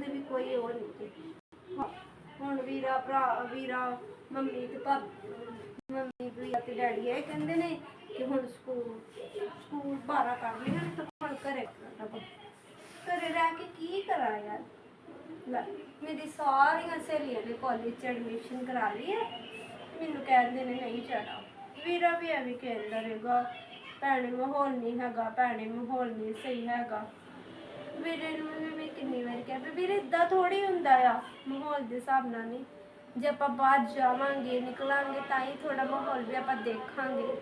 ਦੀ ਵੀ ਕੋਈ ਉਹ ਨਹੀਂ ਹੁਣ ਵੀਰਾ, ਭਰਾ, ਵੀਰਾ, ਮੰਮੀ ਤੇ ਪਾਪਾ ਮੰਮੀ, ਵੀਰਾ ਤੇ ਡੈਡੀ ਇਹ ਕਹਿੰਦੇ ਨੇ ਕਿ ਹੁਣ ਸਕੂਲ ਸਕੂਲ 12 ਕਰ ਲਿਆ ਤਾਂ ਹੁਣ ਘਰੇ ਘਰੇ ਰਹਿ ਕੇ ਕੀ ਕਰਾਂ ਯਾਰ? ਮੇਰੀ ਸਾਰੀਆਂ ਸਹੇਲੀਆਂ ਨੇ ਕਾਲਜ ਚ ਐਡਮਿਸ਼ਨ ਕਰਾ ਲਈ ਹੈ ਮੈਨੂੰ ਕਹਿੰਦੇ ਨੇ ਨਹੀਂ ਜਾਣਾ। ਵੀਰਾ ਵੀ ਐਵੇਂ ਕਹਿੰਦਾ ਰਹੇਗਾ, ਭੈਣੇ ਮਾਹੌਲ ਨਹੀਂ ਹੈਗਾ, ਭੈਣੇ ਮਾਹੌਲ ਨਹੀਂ ਸਹੀ ਹੈਗਾ। ਵੀਰੇ ਨੂੰ ਵੀ ਮੈਂ ਕਿੰਨੀ ਵਾਰ ਕਿਹਾ ਵੀ ਵੀਰੇ ਇਦਾਂ ਥੋੜੀ ਹੁੰਦਾ ਆ, ਮਾਹੌਲ ਦੇ ਹਿਸਾਬ ਨਾਲ ਨਹੀਂ। ਜੇ ਆਪਾਂ ਬਾਹਰ ਜਾਵਾਂਗੇ, ਨਿਕਲਾਂਗੇ, ਤਾਂ ਹੀ ਥੋੜਾ ਮਾਹੌਲ ਵੀ ਆਪਾਂ ਦੇਖਾਂਗੇ।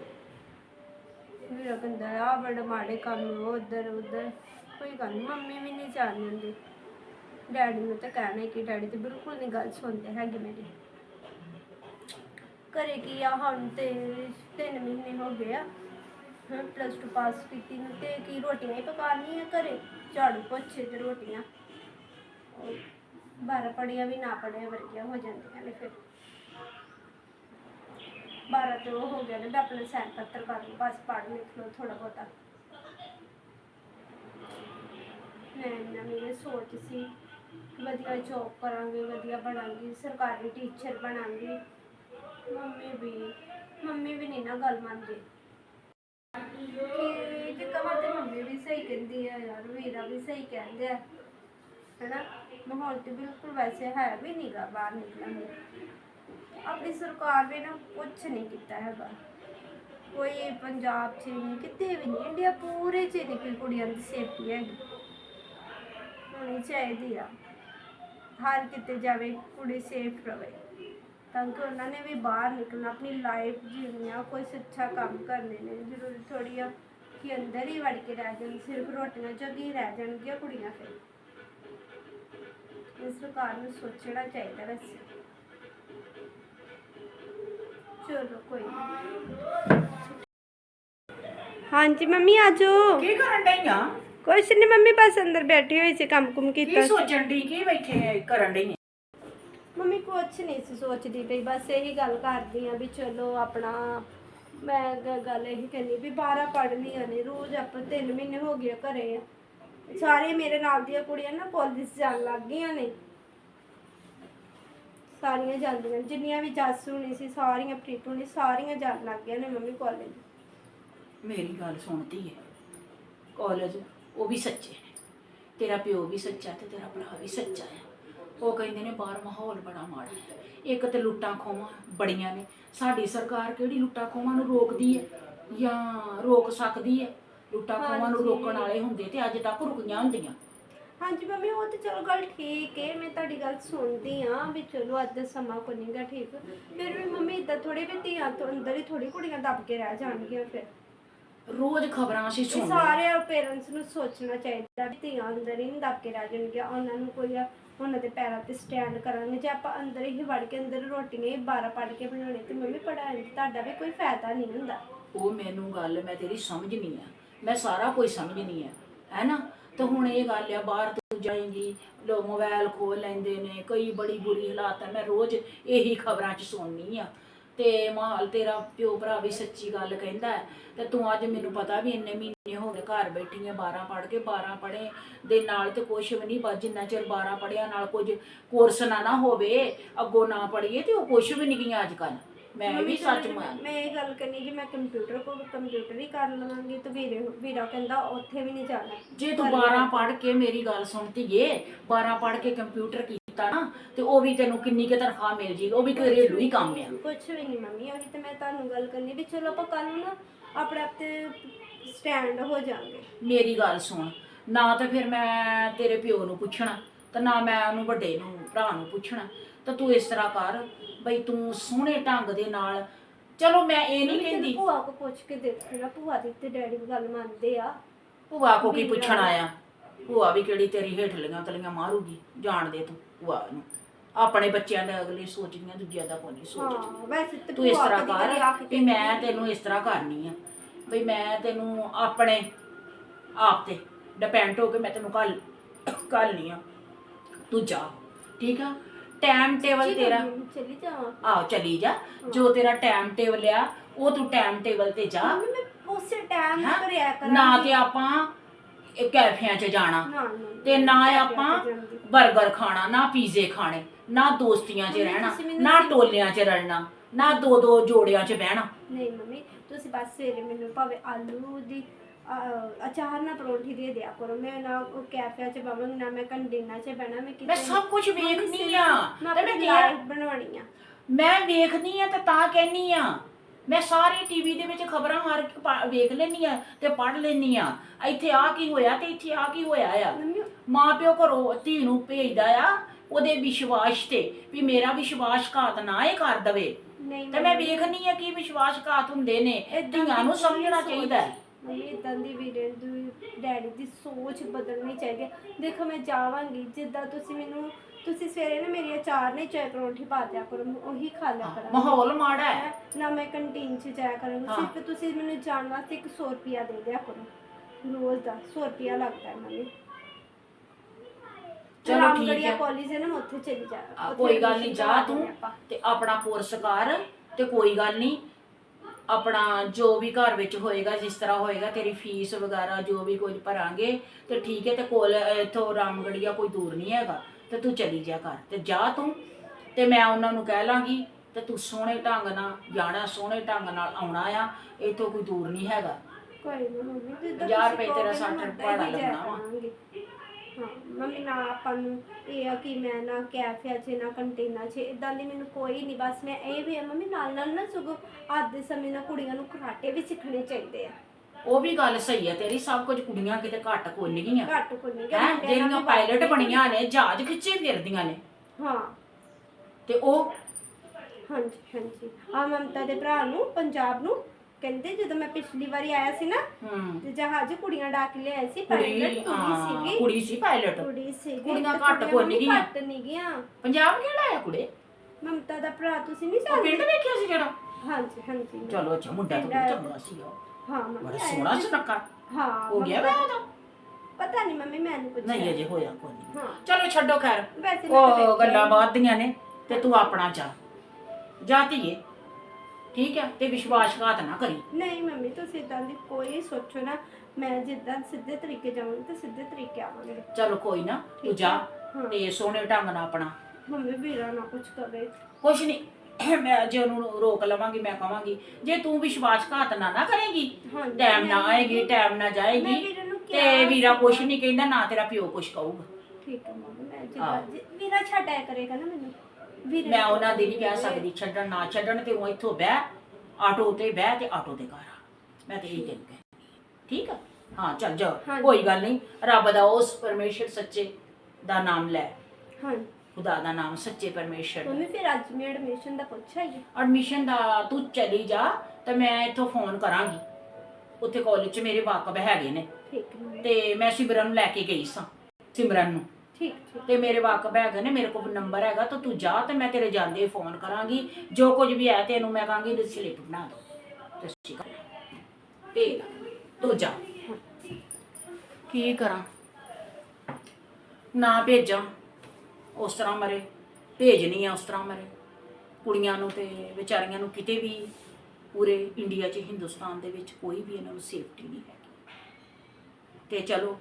ਵੀਰਾ ਕਹਿੰਦਾ ਆ, ਬੜਾ ਮਾੜੇ ਕੰਮ ਉਧਰ ਉਧਰ। ਕੋਈ ਗੱਲ ਨਹੀਂ ਮੰਮੀ ਵੀ ਨਹੀਂ ਜਾਣ ਦਿੰਦੀ। ਡੈਡੀ ਨੂੰ ਤਾਂ ਕਹਿਣਾ ਕਿ ਡੈਡੀ ਤੇ ਬਿਲਕੁਲ ਨਹੀਂ ਗੱਲ ਸੁਣਦੇ ਹੈਗੇ ਮੇਰੀ। ਘਰੇ ਕੀ ਆ, ਹੁਣ ਤੇ 3 ਮਹੀਨੇ ਹੋ ਗਏ ਆ। ਹਾਂ ਪਲੱਸ 2 ਪਾਸ ਕੀਤੀ ਨੂੰ ਤੇ ਕੀ ਰੋਟੀਆਂ ਹੀ ਪਕਾਉਣੀਆਂ ਘਰੇ? ਝਾੜੂ ਪੋਛੇ ਤੇ ਰੋਟੀਆਂ। ਬਾਰਾਂ ਪੜੀਆਂ ਵੀ ਨਾ ਪੜਿਆ ਵਰਗੀਆਂ ਹੋ ਜਾਂਦੀਆਂ ਨੇ ਫਿਰ। ਬਾਰਾਂ ਤੇ ਉਹ ਹੋ ਗਿਆ ਨੇ, ਮੈਂ ਆਪਣਾ ਸੈਨ ਪੱਤਰ ਕਰ ਲਓ ਬਸ ਪੜ੍ਹ ਲਿਖ ਲਓ ਥੋੜਾ ਬਹੁਤਾ। ਮੈਂ ਨਾ ਮੇਰੇ ਸੋਚ ਸੀ ਵਧੀਆ ਜੋਬ ਕਰਾਂਗੇ, ਵਧੀਆ ਬਣਾਂਗੀ, ਸਰਕਾਰੀ ਟੀਚਰ ਬਣਾਂਗੀ। ਮੰਮੀ ਵੀ ਮੰਮੀ ਵੀ ਨਹੀਂ ਨਾ ਗੱਲ ਮੰਨਦੀ। ਕਿ ਜੇ ਤੇ ਮੰਮੀ ਵੀ ਸਹੀ ਕਹਿੰਦੀ ਹੈ ਯਾਰ, ਵੀਰਾ ਵੀ ਸਹੀ ਕਹਿੰਦੇ ਆ। ਹੈਨਾ? ਮਾਹੌਲ ਤੇ ਬਿਲਕੁਲ ਵੈਸੇ ਹੈ ਵੀ ਨਹੀਂਗਾ ਬਾਹਰ ਨਿਕਲਣ ਨੂੰ। ਆਪਣੀ ਸਰਕਾਰ ਨੇ ਨਾ ਕੁਛ ਨਹੀਂ ਕੀਤਾ ਹੈਗਾ। ਕੋਈ ਪੰਜਾਬ 'ਚ ਨਹੀਂ ਕਿਤੇ ਵੀ ਨਹੀਂ ਇੰਡੀਆ ਪੂਰੇ 'ਚ ਨਹੀਂ ਕੋਈ ਕੁੜੀਆਂ ਦੀ ਸੇਫਟੀ ਹੈਗੀ। ਹੋਣੀ ਚਾਹੀਦੀ ਆ। ਹਰ ਕਿਤੇ ਜਾਵੇ ਕੁੜੀ ਸੇਫ ਰਵੇ। ਤਾਂ ਕਿ ਉਹਨਾਂ ਨੇ ਵੀ ਬਾਹਰ ਨਿਕਲਣਾ ਆਪਣੀ ਲਾਈਫ ਜੀਣੀ ਆ ਕੋਈ ਸੱਚਾ ਕੰਮ ਕਰਨੇ ਨੇ ਜ਼ਰੂਰੀ ਥੋੜੀ ਆ ਕਿ ਅੰਦਰ ਹੀ ਵੜ ਕੇ ਰਹਿ ਜਾਣ ਸਿਰਫ ਰੋਟੀਆਂ ਜੋਗੀ ਰਹਿ ਜਾਣਗੀਆਂ ਕੁੜੀਆਂ ਫਿਰ। ਇਸ ਸਰਕਾਰ ਨੂੰ ਸੋਚਣਾ ਚਾਹੀਦਾ ਵੈਸੇ। ਚਲੋ ਕੋਈ। ਹਾਂਜੀ ਮੰਮੀ ਆਜੋ। ਕੀ ਕਰਨ ਡਈ ਆ? ਕੁਛ ਨਹੀਂ ਮੰਮੀ ਬਸ ਅੰਦਰ ਬੈਠੀ ਹੋਈ ਸੀ ਕੰਮ ਕੁਮ ਕੀਤਾ ਕੀ ਸੋਚਣ ਡਈ? ਕੀ ਬੈਠੇ ਕਰਨ ਡਈ ਆਂ? ਮੰਮੀ ਕੁਛ ਨਹੀਂ ਸੀ ਸੋਚਦੀ ਪਈ, ਬਸ ਇਹੀ ਗੱਲ ਕਰਦੀ ਆ ਵੀ ਚਲੋ ਆਪਣਾ, ਮੈਂ ਗ- ਗੱਲ ਇਹੀ ਕਹਿੰਦੀ ਵੀ 12 ਪੜ੍ਹ ਲਈਆਂ ਨੇ, ਰੋਜ਼ ਆਪਾਂ 3 ਮਹੀਨੇ ਹੋ ਗਏ ਘਰੇ ਆ। ਸਾਰੇ ਮੇਰੇ ਨਾਲ ਦੀਆਂ ਕੁੜੀਆਂ ਨਾ ਕਾਲਜ ਜਾਣ ਲੱਗ ਗਈਆਂ ਨੇ। ਸਾਰੀਆਂ ਜਾਂਦੀਆਂ ਨੇ। ਜਿੰਨੀਆਂ ਵੀ ਜਾਸੂ ਨਹੀਂ ਸੀ, ਸਾਰੀਆਂ, ਪ੍ਰੀਤੂ ਨੇ ਸਾਰੀਆਂ ਜਾਣ ਲੱਗ ਗਈਆਂ ਨੇ ਮੰਮੀ ਕਾਲਜ ਮੇਰੀ ਗੱਲ ਸੁਣਦੀ ਹੈ ਕਾਲਜ ਉਹ ਵੀ ਸੱਚੇ ਨੇ। ਤੇਰਾ ਪਿਓ ਵੀ ਸੱਚਾ ਤੇ ਤੇਰਾ ਭਰਾ ਵੀ ਸੱਚਾ ਹੈ ਉਹ ਕਹਿੰਦੇ ਨੇ ਬਾਹਰ ਮਾਹੌਲ ਬੜਾ ਮਾੜਾ ਇੱਕ ਤੇ ਲੁੱਟਾਂ ਖੋਵਾਂ ਬੜੀਆਂ ਨੇ। ਸਾਡੀ ਸਰਕਾਰ ਕਿਹੜੀ ਲੁੱਟਾਂ ਖੋਵਾਂ ਨੂੰ ਰੋਕਦੀ ਹੈ ਜਾਂ ਰੋਕ ਸਕਦੀ ਹੈ? ਲੁੱਟਾਂ ਖੋਵਾਂ ਨੂੰ। ਰੋਕਣ ਵਾਲੇ ਹੁੰਦੇ ਤੇ ਅੱਜ ਤੱਕ ਰੁਕੀਆਂ ਹੁੰਦੀਆਂ। ਹਾਂਜੀ ਮੰਮੀ ਉਹ ਤੇ ਚਲੋ ਗੱਲ ਠੀਕ ਹੈ। ਮੈਂ ਤੁਹਾਡੀ ਗੱਲ ਸੁਣਦੀ ਆ ਵੀ ਚਲੋ ਅੱਜ ਦਾ ਸਮਾਂ ਕੋ ਨਹੀਂਗਾ ਠੀਕ। ਫਿਰ ਵੀ ਮੰਮੀ ਇਦਾਂ ਥੋੜੇ ਵੀ ਧੀਆਂ ਤੋਂ ਅੰਦਰ ਹੀ ਥੋੜੀ ਕੁੜੀਆਂ ਦੱਬ ਕੇ ਰਹਿ ਜਾਣਗੀਆਂ ਫਿਰ। ਰੋਜ਼ ਖਬਰਾਂ ਅਸੀਂ ਇਹ ਸੁਣਦੇ ਸਾਰੇ ਪੇਰੈਂਟਸ ਨੂੰ ਸੋਚਣਾ ਚਾਹੀਦਾ ਵੀ ਧੀਆਂ ਅੰਦਰ ਹੀ ਨਹੀਂ ਦੱਬ ਕੇ ਰਹਿ ਜਾਣਗੀਆਂ ਉਹਨਾਂ ਨੂੰ ਕੋਈ ਉਹਨਾਂ ਦੇ ਪੈਰਾਂ ਤੇ ਸਟੈਂਡ ਕਰਾਂਗੇ ਜੇ ਆਪਾਂ ਅੰਦਰ ਹੀ ਵੜ ਕੇ ਅੰਦਰ ਰੋਟੀਆਂ ਹੀ 12 ਪੜ ਕੇ ਬਣਾਉਣੇ ਤੇ ਮੰਮੀ ਪੜਾਉਣ ਤੁਹਾਡਾ ਵੀ ਕੋਈ ਫਾਇਦਾ ਨਹੀਂ ਹੁੰਦਾ। ਉਹ ਮੈਨੂੰ ਗੱਲ ਮੈਂ ਤੇਰੀ ਸਮਝਣੀ ਆ। ਮੈਂ ਸਾਰਾ ਕੁਝ ਸਮਝਣੀ ਆ ਹੈ ਨਾ? ਤੇ ਹੁਣ ਇਹ ਗੱਲ ਆ ਬਾਹਰ ਤੂੰ ਜਾਏਂਗੀ ਲੋ ਮੋਬਾਈਲ ਖੋਲ ਲੈਂਦੇ ਨੇ ਕਈ ਬੜੀ ਬੁਰੀ ਹਾਲਾਤ ਆ ਮੈਂ ਰੋਜ਼ ਇਹੀ ਖਬਰਾਂ 'ਚ ਸੁਣਨੀ ਆ। ਤੇ ਮਾਹਲ ਤੇਰਾ ਪਿਓ ਭਰਾ ਵੀ ਸੱਚੀ ਗੱਲ ਕਹਿੰਦਾ ਤੇ ਤੂੰ ਅੱਜ ਮੈਨੂੰ ਪਤਾ ਵੀ ਇੰਨੇ ਮਹੀਨੇ ਹੋ ਗਏ ਘਰ ਬੈਠੀ ਆ 12 ਪੜ ਕੇ 12 ਪੜੇ ਦੇ ਨਾਲ ਤੇ ਕੁਛ ਵੀ ਨਹੀਂ ਬਸ ਜਿੰਨਾ ਚਿਰ 12 ਪੜਿਆ ਨਾਲ ਕੁਝ ਕੋਰਸ ਨਾ ਨਾ ਹੋਵੇ ਅੱਗੋਂ ਨਾ ਪੜੀਏ ਤੇ ਉਹ ਕੁਛ ਵੀ ਨਹੀਂ ਗਈਆਂ ਅੱਜ ਕੱਲ ਮੈਂ ਵੀ ਸੱਚ ਮੰਨ ਮੈਂ। ਇਹ ਗੱਲ ਕਰਨੀ ਜੀ ਮੈਂ ਕੰਪਿਊਟਰ ਕੋ ਕੰਪਿਊਟਰ ਹੀ ਕਰ ਲਵਾਂਗੀ ਤੇ ਵੀਰੇ ਵੀਰਾ ਕਹਿੰਦਾ ਉੱਥੇ ਵੀ ਨਹੀਂ ਜਾਣਾ। ਜੇ ਤੂੰ 12 ਪੜ੍ਹ ਕੇ ਮੇਰੀ ਗੱਲ ਸੁਣਤੀ ਏ 12 ਪੜ੍ਹ ਕੇ ਕੰਪਿਊਟਰ ਕੀਤਾ ਨਾ ਤੇ ਉਹ ਵੀ ਤੈਨੂੰ ਕਿੰਨੀ ਕੁ ਤਨਖਾਹ ਮਿਲ ਜੇਗੀ ਉਹ ਵੀ ਘਰੇਲੂ ਹੀ ਕੰਮ ਆ। ਕੁਛ ਵੀ ਨਹੀਂ ਮੰਮੀ ਉਹੀ ਤੇ ਮੈਂ ਤੁਹਾਨੂੰ ਗੱਲ ਕਰਨੀ ਵੀ ਚਲੋ ਆਪਾਂ ਕੱਲ ਨੂੰ ਨਾ ਆਪਣੇ ਆਪ ਤੇ ਸਟੈਂਡ ਹੋ ਜਾਾਂਗੇ। ਮੇਰੀ ਗੱਲ ਸੁਣ ਨਾ ਤੇ ਫਿਰ ਮੈਂ ਤੇਰੇ ਪਿਓ ਨੂੰ ਪੁੱਛਣਾ ਤੇ ਨਾ ਮੈਂ ਉਹਨੂੰ ਵੱਡੇ ਨੂੰ ਭਰਾ ਨੂੰ ਪੁੱਛਣਾ ਤਾਂ ਤੂੰ ਇਸ ਤਰ੍ਹਾਂ ਕਰ ਬਈ ਤੂੰ ਸੋਹਣੇ ਢੰਗ ਦੇ ਨਾਲ ਚਲੋ ਮੈਂ ਇਹ ਨਹੀਂ ਕਹਿੰਦੀ। ਭੂਆ ਕੋ ਪੁੱਛ ਕੇ ਦੇਖਣਾ ਭੂਆ ਦੀ ਤੇ ਡੈਡੀ ਦੀ ਗੱਲ ਮੰਨਦੇ ਆ। ਭੂਆ ਕੋ ਕੀ ਪੁੱਛਣ ਆਇਆ? ਭੂਆ ਵੀ ਕਿਹੜੀ ਤੇਰੀ ਹੇਠਲੀਆਂ ਤਲੀਆਂ ਮਾਰੂਗੀ ਜਾਣ ਦੇ ਤੂੰ। ਭੂਆ ਨੂੰ। ਆਪਣੇ ਬੱਚਿਆਂ ਦਾ ਅਗਲੇ ਸੋਚਦੀਆਂ ਦੂਜਿਆਂ ਦਾ ਕੋਈ ਨਹੀਂ ਸੋਚਦੀ ਹਾਂ ਵੈਸੇ ਤੇ ਤੂੰ ਇਸ ਭੂਆ ਤਰ੍ਹਾਂ ਕਦੀ ਕਦੀ ਆ ਕਰ ਕੇ ਵੀ ਮੈਂ ਤੈਨੂੰ ਇਸ ਤਰ੍ਹਾਂ ਕਰਨੀ ਆ। ਵੀ ਮੈਂ ਤੈਨੂੰ ਆਪਣੇ ਆਪ ਤੇ ਡਿਪੈਂਡ ਹੋ ਕੇ ਮੈਂ ਤੈਨੂੰ ਕੱਲ ਕੱਲ ਨਹੀਂ ਆ। ਤੂੰ ਜਾ ਠੀਕ ਆ? ਟਾਈਮ ਟੇਬਲ ਤੇਰਾ ਚਲੀ ਜਾਵਾਂ ਆਓ ਚਲੀ ਜਾ। ਜੋ ਤੇਰਾ ਟਾਈਮ ਟੇਬਲ ਆ ਉਹ ਤੂੰ ਟਾਈਮ ਟੇਬਲ ਤੇ ਜਾ। ਮੰਮੀ ਮੈਂ ਉਸੇ ਟਾਈਮ ਹੈਂ? ਕਰਿਆ ਕਰਾਂ ਨਾ ਤੇ ਆਪਾਂ ਇਹ ਕੈਫਿਆਂ 'ਚ ਜਾਣਾ। ਨਾ ਨਾ ਤੇ ਨਾ ਆਪਾਂ। 버ਗਰ ਖਾਣਾ ਨਾ ਪੀਜ਼ੇ ਖਾਣੇ ਨਾ ਦੋਸਤੀਆਂ 'ਚ ਰਹਿਣਾ ਤੁਸੀਂ ਮੈਨੂੰ ਨਾ ਸਿ- ਟੋਲਿਆਂ 'ਚ ਰਹਿਣਾ ਨਾ ਦੋ ਦੋ ਜੋੜਿਆਂ 'ਚ ਬਹਿਣਾ। ਨਹੀਂ ਮੰਮੀ ਤੁਸੀਂ ਬਸ ਸਵੇਰੇ ਮੈਨੂੰ ਭਾਵੇਂ ਆਲੂ ਦੀ ਅਹ, ਅਚਾਰ ਨਾਲ ਪਰੌਂਠੀ ਦੇ ਦਿਆ ਕਰੋ। ਮੈਂ ਨਾ ਉਹ ਕੈਫੇ 'ਚ ਬਵਾਂਗੀ ਨਾ ਮੈਂ ਕੰਟੀਨਾਂ 'ਚ ਬਹਿਣਾ ਮੈਂ ਕਿਤੇ ਮੈਂ ਸਭ ਕੁਝ ਵੇਖਨੀ ਆ। ਮੈਂ ਤੇ ਮੈਂ ਆਪਣੀ ਕਿਹਾ ਲਾਈਫ ਬਣਾਉਣੀ ਆ। ਮੈਂ ਵੇਖਨੀ ਆ ਤੇ ਤਾਂ ਕਹਿਨੀ ਆ। ਮੈਂ ਸਾਰੇ ਟੀਵੀ ਦੇ ਵਿੱਚ ਖਬਰਾਂ ਹਰ ਇੱਕ ਪਾ- ਵੇਖ ਲੈਨੀ ਆ ਤੇ ਪੜ੍ਹ ਲੈਨੀ ਆ। ਇੱਥੇ ਆ ਕੀ ਹੋਇਆ ਤੇ ਇੱਥੇ ਆ ਕੀ ਹੋਇਆ ਆ। ਮਾਂ ਪਿਓ ਘਰੋਂ ਧੀ ਨੂੰ ਭੇਜਦਾ ਆ ਉਹਦੇ ਵਿਸ਼ਵਾਸ ਤੇ ਵੀ ਮੇਰਾ ਵਿਸ਼ਵਾਸਘਾਤ ਨਾ ਇਹ ਕਰ ਦਵੇ। ਨਹੀਂ ਤੇ ਮੈਂ ਵੇਖਨੀ ਆ ਕੀ ਵਿਸ਼ਵਾਸਘਾਤ ਹੁੰਦੇ ਨੇ। ਏਦਾਂ ਧੀਆਂ ਨੂੰ ਦੀ ਸਮਝਣਾ ਸੋਚ- ਚਾਹੀਦਾ ਹੈ। ਮੰਮੀ ਇਦਾਂ ਦੀ ਵੀਰੇ ਦੀ ਡੈਡੀ ਦੀ ਸੋਚ ਬਦਲਣੀ ਚਾਹੀਦੀ ਹੈ। ਦੇਖੋ ਮੈਂ ਜਾਵਾਂਗੀ ਜਿੱਦਾਂ ਤੁਸੀਂ ਮੈਨੂੰ ਤੁਸੀਂ ਸਵੇਰੇ ਨਾ ਮੇਰੀ ਅਚਾਰ ਨਹੀਂ ਚਾਹੇ ਪਰੌਂਠੀ ਪਾ ਦਿਆ ਕਰੋ ਮੈਂ ਉਹੀ ਖਾ ਲਿਆ ਕਰਾਂਗੀ। ਮਾਹੌਲ ਮਾੜਾ ਹੈ। ਨਾ ਮੈਂ ਕੰਟੀਨ 'ਚ ਜਾਇਆ ਕਰਾਂਗੀ। ਸਿਰਫ ਤੁਸੀਂ ਮੈਨੂੰ ਜਾਣ ਵਾਸਤੇ 100 ਰੁਪਿਆ ਦੇ ਦਿਆ ਕਰੋ। ਰੋਜ਼ ਦਾ 100 ਰੁਪਿਆ ਲੱਗਦਾ ਹੈ ਮੰਮੀ ਚਲੋ ਠੀਕ ਹੈ। ਕਾਲਜ ਹੈ ਨਾ ਮੈਂ ਉੱਥੇ ਚਲੀ ਜਾ ਕੋਈ ਗੱਲ ਨਹੀਂ ਜਾ ਕਰਾ ਤੂੰ। ਤੇ ਆਪਣਾ ਕੋਰਸ ਕਰ ਤੇ ਕੋਈ ਗੱਲ ਨਹੀਂ ਆਪਣਾ ਜੋ ਵੀ ਘਰ ਵਿੱਚ ਹੋਏਗਾ ਜਿਸ ਤਰ੍ਹਾਂ ਹੋਏਗਾ ਤੇਰੀ ਫੀਸ ਵਗੈਰਾ ਜੋ ਵੀ ਕੁਝ ਭਰਾਂਗੇ ਤੇ ਠੀਕ ਹੈ ਤੇ ਕੋਲ ਇਥੋਂ ਰਾਮਗੜੀਆ ਕੋਈ ਦੂਰ ਨਹੀਂ ਹੈਗਾ। ਤੇ ਤੂੰ ਚਲੀ ਜਾ ਕਰ ਤੇ ਜਾ ਤੂੰ ਤੇ ਮੈਂ ਉਹਨਾਂ ਨੂੰ ਕਹਿ ਲਾਂਗੀ ਤੇ ਤੂੰ ਸੋਹਣੇ ਢੰਗ ਨਾਲ ਜਾਣਾ ਸੋਹਣੇ ਢੰਗ ਨਾਲ ਆਉਣਾ ਆ ਇਥੋਂ ਕੋਈ ਦੂਰ ਨਹੀਂ ਹੈਗਾ ਕੋਈ ਨਹੀਂ ਮੰਮੀ ਜਿੱਦਾਂ ਪੰਜਾਹ ਤੁਸੀਂ ਰੁਪਏ ਤੇਰਾ ਕਹੋਗੇ ਨਾ, 60 ਮੈਂ ਉੱਦਾਂ ਭਾੜਾ ਹੀ ਜਾਇਆ ਲੱਗਣਾ ਵਾ। ਕਰਾਂਗੀ। ਹਾਂ ਮੰਮੀ ਨਾ ਆਪਾਂ ਨੂੰ ਇਹ ਆ ਕਿ ਮੈਂ ਨਾ ਕੈਫੇ 'ਚ ਨਾ ਕੰਟੀਨਾਂ 'ਚ ਇਦਾਂ ਦੀ ਮੈਨੂੰ ਕੋਈ ਨਹੀਂ ਬਸ ਮੈਂ ਇਹ ਵੀ ਆ ਮੰਮੀ ਨਾਲ ਨਾਲ ਨਾ ਸਗੋਂ ਅੱਜ ਦੇ ਸਮੇਂ ਨਾਲ ਕੁੜੀਆਂ ਨੂੰ ਕਰਾਟੇ ਵੀ ਸਿੱਖਣੇ ਚਾਹੀਦੇ ਆ ਉਹ ਵੀ ਗੱਲ ਸਹੀ ਹੈ ਤੇਰੀ ਸਭ ਕੁਝ ਕੁੜੀਆਂ ਕਿਤੇ ਘੱਟ ਕੋਲ ਨਹੀਂ ਗਈਆਂ ਘੱਟ ਕੋ ਨਹੀਂ ਹੈ ਜਿਹੜੀਆਂ ਪਾਇਲਟ ਬਣੀਆਂ ਨੇ ਜਹਾਜ਼ ਖਿੱਚੇ ਫਿਰਦੀਆਂ ਨੇ। ਹਾਂ। ਤੇ ਉਹ ਹਾਂਜੀ ਹਾਂਜੀ। ਆ ਮਮਤਾ ਦੇ ਭਰਾ ਨੂੰ ਪੰਜਾਬ ਨੂੰ ਕਹਿੰਦੇ ਜਦੋਂ ਮੈਂ ਪਿਛਲੀ ਵਾਰੀ ਆਇਆ ਸੀ ਨਾ ਤੇ ਜਹਾਜ਼ ਕੁੜੀਆਂ ਡਾਕ ਕੇ ਲਿਆਏ ਸੀ ਪਾਇਲਟ ਕੁੜੀ ਕੁੜੀ ਹਾਂ, ਸੀਗੀ। ਕੁੜੀ ਸੀ ਪਾਇਲਟ ਕੁੜੀ ਸੀਗੀ ਕੁੜੀਆਂ ਤੇ ਘੱਟ ਕੋਈ ਨਹੀਂ ਗਈਆਂ। ਘੱਟ ਨਹੀਂ ਗਈਆਂ। ਪੰਜਾਬ ਕਿਹੜਾ ਆਇਆ ਕੁੜੇ? ਮਮਤਾ ਦਾ ਭਰਾ ਤੁਸੀਂ ਨਹੀਂ ਉਹ ਜਾਣਦੇ? ਪਿੰਡ ਵੇਖਿਆ ਸੀ ਜਿਹੜਾ? ਹਾਂਜੀ ਹਾਂਜੀ। ਚਲੋ ਅੱਛਾ ਮੁੰਡਾ ਤਾਂ ਪਿੰਡ- ਚੰਗਾ ਸੀ ਉਹ ਹਾਂ ਮੰਮੀ ਬੜਾ ਆਏ ਸੋਹਣਾ ਸੀ। ਸੁਨੱਖਾ ਹਾਂ ਹੋ ਗਿਆ ਮੰਮੀ ਵਿਆਹ ਉਹਦਾ ਪਤਾ ਨਹੀਂ ਮੰਮੀ ਮੈਨੂੰ ਪੁੱਛਿਆ। ਨਹੀਂ ਅਜੇ ਹੋਇਆ ਕੋਈ ਨਹੀਂ ਹਾਂ। ਚਲੋ ਛੱਡੋ ਖੈਰ। ਵੈਸੇ ਮੈਂ ਤਾਂ ਉਹ ਵੇਖਿਆ ਗੱਲਾਂ ਹੀ। ਬਾਅਦ ਦੀਆਂ ਨੇ ਤੇ ਤੂੰ ਆਪਣਾ ਜਾ। ਜਾ ਧੀਏ। ਠੀਕ ਹੈ ਤੇ ਵਿਸ਼ਵਾਸਘਾਤ ਨਾ ਕਰੀ। ਨਹੀਂ ਮੰਮੀ ਤੁਸੀਂ ਇਦਾਂ ਦੀ ਕੋਈ ਸੋਚੋ ਨਾ। ਮੈਂ ਜਿੱਦਾਂ ਸਿੱਧੇ ਤਰੀਕੇ ਜਾਵਾਂਗੀ ਤੇ ਸਿੱਧੇ ਤਰੀਕੇ ਆਵਾਂਗੇ। ਚਲੋ ਕੋਈ ਨਾ ਤੂੰ ਜਾ ਹਾਂ। ਤੇ ਸੋਹਣੇ ਢੰਗ ਨਾਲ ਆਪਣਾ। ਮੰਮੀ ਵੀਰਾ ਨਾ ਕੁਝ ਕਰੇ ਕੁਛ ਨਹੀਂ ਮੈਂ ਜੇ ਉਹਨੂੰ ਰੋਕ ਲਵਾਂਗੀ ਮੈਂ ਕਹਾਂਗੀ ਜੇ ਤੂੰ ਵਿਸ਼ਵਾਸਘਾਤ ਨਾ ਨਾ ਕਰੇਗੀ ਟਾਈਮ ਨਾ ਆਏਗੀ ਟਾਈਮ ਨਾ ਮੈਂ ਜਾਏਗੀ ਵੀਰੇ ਨੂੰ ਤੇ ਕਿਹਾ ਵੀਰਾ ਕੁਛ ਨਹੀਂ ਕਹਿੰਦਾ ਨਾ ਤੇਰਾ ਪਿਓ ਕੁਛ ਕਹੂਗਾ। ਠੀਕ ਹੈ ਮੰਮੀ ਮੈਂ ਹਾਂ। ਜਿੱਦਾਂ ਜੀ- ਵੀਰਾ ਛੱਡਿਆ ਕਰੇਗਾ ਨਾ ਮੈਨੂੰ ਵੀਰੇ ਮੈਂ ਨੂੰ ਉਹਨਾਂ ਦੀ ਨਹੀਂ ਕਹਿ ਸਕਦੀ ਛੱਡਣ ਨਾ ਛੱਡਣ ਤੇ ਉਹ ਇੱਥੋਂ ਬਹਿ ਆਟੋ ਤੇ ਬਹਿ ਤੇ ਆਟੋ ਤੇ ਘਰ ਆ। ਮੈਂ ਤੇ ਇਹ ਤੈਨੂੰ ਕਹਿੰਦੀ ਠੀਕ ਆ? ਹਾਂ ਚੱਲ ਜਾ। ਹਾਂਜੀ। ਕੋਈ ਗੱਲ ਨਹੀਂ ਰੱਬ ਦਾ ਉਸ ਪਰਮੇਸ਼ਰ ਸੱਚੇ ਦਾ ਨਾਮ ਲੈ। ਹਾਂ ਖੁਦਾ ਦਾ ਨਾਮ ਸੱਚੇ ਪਰਮੇਸ਼ਰ ਦਾ। ਮੰਮੀ ਫਿਰ ਅੱਜ ਮੈਂ ਐਡਮਿਸ਼ਨ ਦਾ ਪੁੱਛਿਆ ਹੀ। ਐਡਮਿਸ਼ਨ ਦਾ ਤੂੰ ਚਲੀ ਜਾ ਤੇ ਮੈਂ ਇੱਥੋਂ ਫੋਨ ਕਰਾਂਗੀ। ਉੱਥੇ ਕਾਲਜ 'ਚ ਮੇਰੇ ਵਾਕਬ ਹੈਗੇ ਨੇ। ਠੀਕ ਹੈ ਮੰਮੀ। ਤੇ ਮੈਂ ਸਿਮਰਨ ਨੂੰ ਲੈ ਕੇ ਗਈ ਸਾਂ ਸਿਮਰਨ ਨੂੰ। ਠੀਕ ਠੀਕ। ਤੇ ਮੇਰੇ ਵਾਕਬ ਹੈਗੇ ਨੇ ਮੇਰੇ ਕੋਲ ਨੰਬਰ ਹੈਗਾ ਤਾਂ ਤੂੰ ਜਾ ਤੇ ਮੈਂ ਤੇਰੇ ਜਾਂਦੇ ਫੋਨ ਕਰਾਂਗੀ। ਜੋ ਕੁਝ ਵੀ ਹੈ ਤੈਨੂੰ ਮੈਂ ਕਹਾਂਗੀ ਇਹਦੀ ਸਲਿੱਪ ਬਣਾ ਦੋ। ਤੇ ਠੀਕ ਤੇ ਤੂੰ ਜਾ। ਕੀ ਕਰਾਂ? ਨਾ ਭੇਜਾਂ। ਉਸ ਤਰ੍ਹਾਂ ਮਰੇ ਭੇਜਣੀ ਆ ਉਸ ਤਰ੍ਹਾਂ ਮਰੇ। ਕੁੜੀਆਂ ਨੂੰ ਤੇ ਵਿਚਾਰੀਆਂ ਨੂੰ ਕਿਤੇ ਵੀ ਪੂਰੇ ਇੰਡੀਆ 'ਚ, ਹਿੰਦੁਸਤਾਨ ਦੇ ਵਿੱਚ ਕੋਈ ਵੀ ਇਹਨਾਂ ਨੂੰ ਸੇਫਟੀ ਨਹੀਂ ਹੈਗੀ। ਤੇ ਚਲੋ,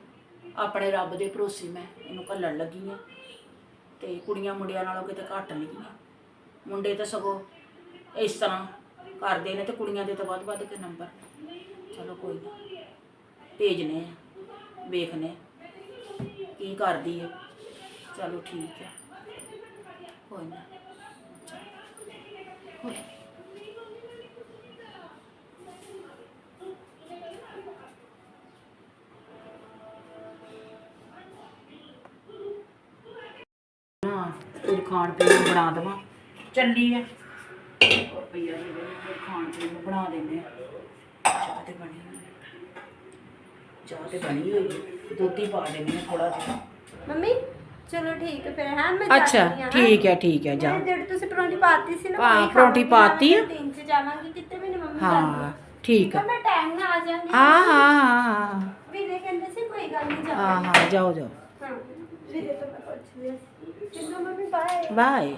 ਆਪਣੇ ਰੱਬ ਦੇ ਭਰੋਸੇ ਮੈਂ ਇਹਨੂੰ ਘੱਲਣ ਲੱਗੀ ਆ। ਤੇ ਕੁੜੀਆਂ ਮੁੰਡਿਆਂ ਨਾਲੋਂ ਕਿਤੇ ਘੱਟ ਨਹੀਂ ਗਈਆਂ ਮੁੰਡੇ ਤਾਂ ਸਗੋਂ ਇਸ ਤਰ੍ਹਾਂ ਕਰਦੇ ਨੇ ਤੇ ਕੁੜੀਆਂ ਦੇ ਤਾਂ ਵੱਧ ਵੱਧ ਕੇ ਨੰਬਰ ਚਲੋ ਕੋਈ ਨਹੀਂ ਭੇਜਨੇ ਆ, ਵੇਖਨੇ ਕੀ ਕਰਦੀ ਹੈ ਚਲੋ ਠੀਕ ਹੈ ਕੋਈ ਨਾ ਚਲੋ। ਹੋਏ। ਹਾਂ ਕੁਝ ਖਾਣ ਪੀਣ ਨੂੰ ਬਣਾ ਦੇਵਾਂ ਚੱਲੀ ਆ ਰੁਪਈਆ ਦੇ ਦੇ ਕੁਝ ਖਾਣ ਪੀਣ ਨੂੰ ਬਣਾ ਦਿੰਦੇ ਆ ਚਾਹ ਤੇ ਬਣੀ ਹੋਈ ਹੈ। ਚਾਹ ਤੇ ਬਣੀ ਹੋਈ ਹੈ। ਦੁੱਧ ਹੀ ਪਾ ਦਿੰਦੇ ਆ ਥੋੜਾ ਜਿਹਾ ਮੰਮੀ ਚਲੋ ਠੀਕ ਹੈ ਫਿਰ ਹਾਂ ਮੈਂ ਅੱਛਾ ਜਾਂਦੀ ਹਾਂ, ਹੈਂ। ਠੀਕ ਹੈ ਠੀਕ ਹੈ ਜਾ ਮੈਂ ਜਿਹੜੀ ਤੁਸੀਂ ਪਰੌਂਠੀ ਪਾਤੀ ਸੀ ਨਾ ਹਾਂ, ਉਹੀ ਪਰੌਂਠੀ ਖਾਵਾਂਗੀ, ਪਾਤੀ ਆ। ਮੈਂ ਤਿੰਨ ਚ ਜਾਵਾਂਗੀ ਕਿਤੇ ਵੀ ਨਹੀਂ ਮੰਮੀ ਹਾਂ ਜਾਂਦੀ ਠੀਕ ਹੈ ਮੈਂ ਟਾਈਮ ਨਾਲ ਆ ਜਾਵਾਂਗੀ ਹਾਂ ਹਾਂ ਹਾਂ ਹਾਂ ਵੀਰੇ ਕਹਿੰਦੇ ਸੀ ਕੋਈ ਗੱਲ ਨਹੀਂ ਹਾਂ ਜਾਵਾਂਗੇ ਹਾਂ ਜਾਓ ਜਾਓ ਹਾਂ ਵੀਰੇ ਤੋਂ ਮੈਂ ਪੁੱਛ ਲਿਆ ਸੀ ਚਲੋ ਮੰਮੀ ਬਾਏ ਬਾਏ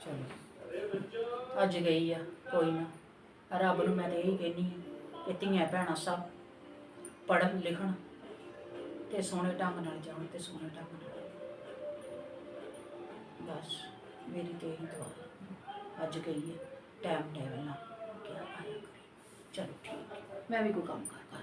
ਚਲੋ ਅੱਜ ਗਈ ਆ, ਕੋਈ ਨਾ। ਰੱਬ ਨੂੰ ਮੈਂ ਤੇ ਇਹੀ ਕਹਿੰਨੀ ਆ ਕਿ ਧੀਆਂ ਭੈਣਾਂ ਸਭ ਪੜ੍ਹਨ, ਲਿਖਣ ਤੇ ਸੋਹਣੇ ਢੰਗ ਨਾਲ ਜਾਣ ਤੇ ਸੋਹਣੇ ਢੰਗ ਨਾਲ ਬਸ, ਮੇਰੀ ਤੇ ਇਹੀ ਦੁਆ। ਅੱਜ ਗਈ ਹੈ ਟਾਈਮ ਟੇਬਲ ਨਾਲ। ਕਿਹਾ ਆਇਆ ਕਰੇ? ਚਲੋ ਠੀਕ ਹੈ। ਮੈਂ ਵੀ ਕੋਈ ਕੰਮ ਕਰ